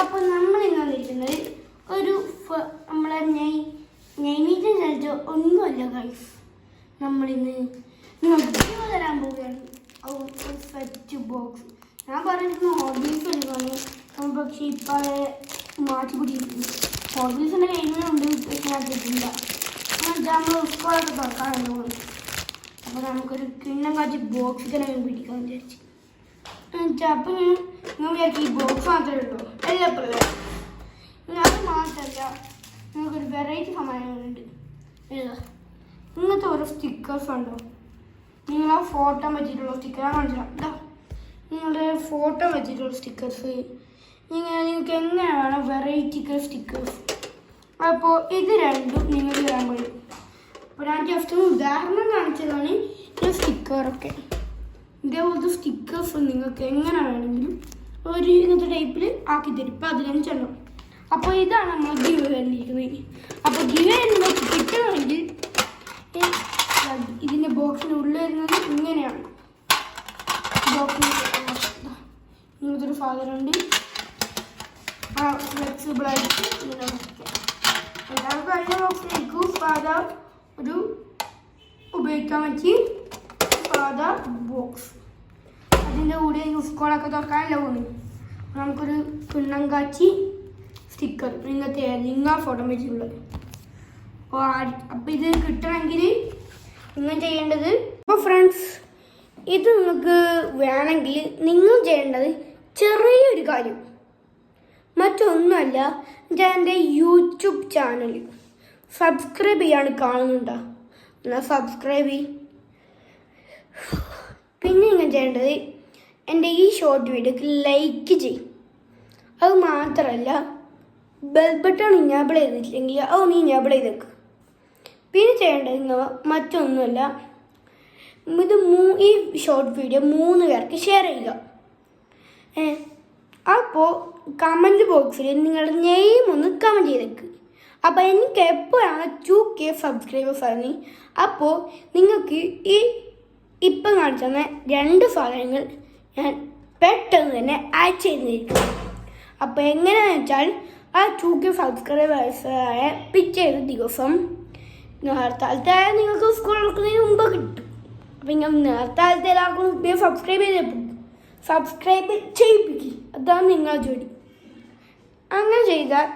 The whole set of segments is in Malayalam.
അപ്പൊ നമ്മൾ ഇന്ന് വന്നിരിക്കുന്നത് ഒരു നമ്മളെ നെയ് ചലിച്ച ഒന്നുമല്ല ഗൈസ് നമ്മളിന്ന് നിങ്ങൾക്ക് തരാൻ പോവുകയാണ്. സെറ്റ് ബോക്സ് ഞാൻ പറഞ്ഞിരുന്നു ഹോബീസ് എടുക്കുകയാണ് പക്ഷേ ഇപ്പം അത് മാറ്റി പിടിക്കുന്നു. ഹോബീസിന്റെ ഞാൻ കിട്ടില്ല നമ്മൾ സ്കൂളൊക്കെ തുറക്കാറുണ്ട് അപ്പോൾ നമുക്കൊരു കിണ്ണം കാച്ചി ബോക്സ് തന്നെ പിടിക്കാൻ വിചാരിച്ചു. അപ്പം നിങ്ങൾ വിചാരിക്കും ഈ ബോക്സ് മാത്രമേ ഉള്ളൂ എല്ലാ പിള്ളേരും അത് മാത്രമല്ല നിങ്ങൾക്കൊരു വെറൈറ്റി സമ്മാനങ്ങളുണ്ട് ഏതാ? ഇങ്ങനത്തെ ഓരോ സ്റ്റിക്കേഴ്സ് ഉണ്ടോ? നിങ്ങൾ ആ ഫോട്ടോ വെച്ചിട്ടുള്ള സ്റ്റിക്കർ കാണിച്ചാൽ ഇതാ നിങ്ങളുടെ ഫോട്ടോ വെച്ചിട്ടുള്ള സ്റ്റിക്കേഴ്സ് ഇങ്ങനെ നിങ്ങൾക്ക് എങ്ങനെ വേണം വെറൈറ്റി സ്റ്റിക്കേഴ്സ് അപ്പോൾ ഇത് രണ്ടും നിങ്ങൾ തരാൻ കഴിയും അപ്പോൾ ഞാൻ ജസ്റ്റ് ഉദാഹരണം കാണിച്ചതാണ് സ്റ്റിക്കറൊക്കെ ഇതേപോലത്തെ സ്റ്റിക്കേഴ്സ് നിങ്ങൾക്ക് എങ്ങനെ വേണമെങ്കിലും ഒരു ഇങ്ങനത്തെ ടൈപ്പിൽ ആക്കി തരും. ഇപ്പം അതിലഞ്ചെണ്ണം അപ്പോൾ ഇതാണ് നമ്മൾ ഗിവ് വന്നിരിക്കുന്നത്. അപ്പോൾ ഗിവ് നിങ്ങൾക്ക് കിട്ടണമെങ്കിൽ ഇതിന്റെ ബോക്സിന്റെ ഉള്ളിൽ വരുന്നത് ഇങ്ങനെയാണ്. ബോക്സിന് ഇങ്ങനത്തെ ഒരു ഉണ്ട്. ആ ഫ്ലെക്സിബിളായിട്ട് ഇങ്ങനെ എല്ലാവർക്കും അതിന്റെ ബോക്സിലേക്ക് ഫാദർ ഒരു ഉപയോഗിക്കാൻ പറ്റി സാധാ ബോക്സ് അതിന്റെ കൂടെ സ്കൂളൊക്കെ തുറക്കാനല്ല പോകുന്നു നമുക്കൊരു കാച്ചി സ്റ്റിക്കർ ഇങ്ങനത്തെ ലിംഗ ഫോട്ടോ വെച്ചിട്ടുള്ളത് അപ്പോൾ അപ്പോൾ ഇത് കിട്ടണമെങ്കിൽ നിങ്ങൾ ചെയ്യേണ്ടത് അപ്പോൾ ഫ്രണ്ട്സ് ഇത് നിങ്ങൾക്ക് വേണമെങ്കിൽ നിങ്ങൾ ചെയ്യേണ്ടത് ചെറിയൊരു കാര്യം. മറ്റൊന്നുമല്ല ഞാൻ എന്റെ യൂട്യൂബ് ചാനൽ സബ്സ്ക്രൈബ് ചെയ്യാണ് കാണുന്നുണ്ടോ? എന്നാൽ സബ്സ്ക്രൈബ് ചെയ്യും ചെയ്യേണ്ടത് എന്റെ ഈ ഷോർട്ട് വീഡിയോക്ക് ലൈക്ക് ചെയ്യും. അത് മാത്രമല്ല ബെൽ ബട്ടൺ ഇനാബിൾ ചെയ്തിട്ടില്ലെങ്കിൽ അതൊന്ന് ഇഞ്ഞാബിൾ ചെയ്തേക്ക്. പിന്നെ ചെയ്യേണ്ടത് മറ്റൊന്നുമല്ല ഇത് മൂ ഈ ഷോർട്ട് വീഡിയോ മൂന്ന് പേർക്ക് ഷെയർ ചെയ്യുക. അപ്പോൾ കമന്റ് ബോക്സിൽ നിങ്ങളുടെ നെയിം ഒന്ന് കമന്റ് ചെയ്തേക്ക്. അപ്പോൾ എനിക്ക് എപ്പോഴാണ് ടു കെ സബ്സ്ക്രൈബേഴ്സ് ആയിരുന്നു അപ്പോൾ നിങ്ങൾക്ക് ഈ ഇപ്പം കാണിച്ചു തന്ന രണ്ട് സാധനങ്ങൾ ഞാൻ പെട്ടെന്ന് തന്നെ അയച്ചു ചെയ്തിരിക്കും അപ്പോൾ എങ്ങനെയാണെന്ന് വെച്ചാൽ ആ ടു കെ സബ്സ്ക്രൈബേഴ്സായ പിറ്റേ ദിവസം നേരത്തെ നിങ്ങൾക്ക് സ്കൂൾ തുറക്കുന്നതിന് മുമ്പ് കിട്ടും. അപ്പം ഇങ്ങനെ നേരത്തെ എല്ലാവർക്കും സബ്സ്ക്രൈബ് ചെയ്തപ്പോൾ സബ്സ്ക്രൈബ് ചെയ്യിപ്പിക്കും. അതാണ് നിങ്ങൾ ജോലി. അങ്ങനെ ചെയ്താൽ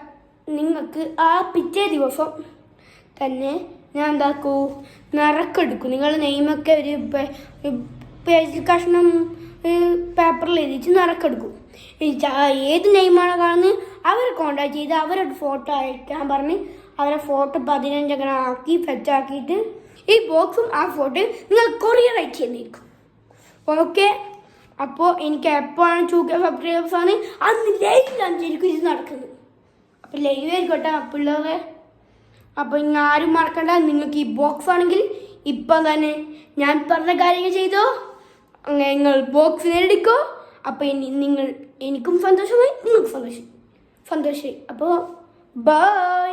നിങ്ങൾക്ക് ആ പിറ്റേ ദിവസം തന്നെ ഞാൻ എന്താക്കൂ നിറക്കെടുക്കും. നിങ്ങൾ നെയ്മൊക്കെ ഒരു പേജ് കഷ്ണം പേപ്പറിൽ എഴുതിച്ച് നിറക്കെടുക്കും. ഏത് നെയ്മാണ് കാണുന്നത് അവരെ കോണ്ടാക്ട് ചെയ്ത് അവരുടെ ഫോട്ടോ അയക്കാൻ പറഞ്ഞ് അവരെ ഫോട്ടോ പതിനഞ്ചങ്ങനെ ആക്കി ഫെച്ചാക്കിയിട്ട് ഈ ബോക്സും ആ ഫോട്ടോയും നിങ്ങൾ കൊറിയർ അയച്ചു തന്നിരിക്കും ഓക്കെ അപ്പോൾ എനിക്ക് എപ്പോഴാണ് ചൂക്ക ആണ്? അന്ന് ലൈവിലാണ് ശരിക്കും ഇത് നടക്കുന്നത്. അപ്പോൾ ലൈവ് ആയിക്കോട്ടെ പിള്ളേരെ. അപ്പോൾ ഇങ്ങനെ ആരും മറക്കണ്ട. നിങ്ങൾക്ക് ഈ ബോക്സ് ആണെങ്കിൽ ഇപ്പം തന്നെ ഞാൻ പറഞ്ഞ കാര്യങ്ങൾ ചെയ്തോ? അങ്ങനെ നിങ്ങൾ ബോക്സ് നേടിക്കോ അപ്പോൾ ഇനി നിങ്ങൾ എനിക്കും സന്തോഷമായി നിങ്ങൾക്കും സന്തോഷം. സന്തോഷമായി. അപ്പോൾ ബൈ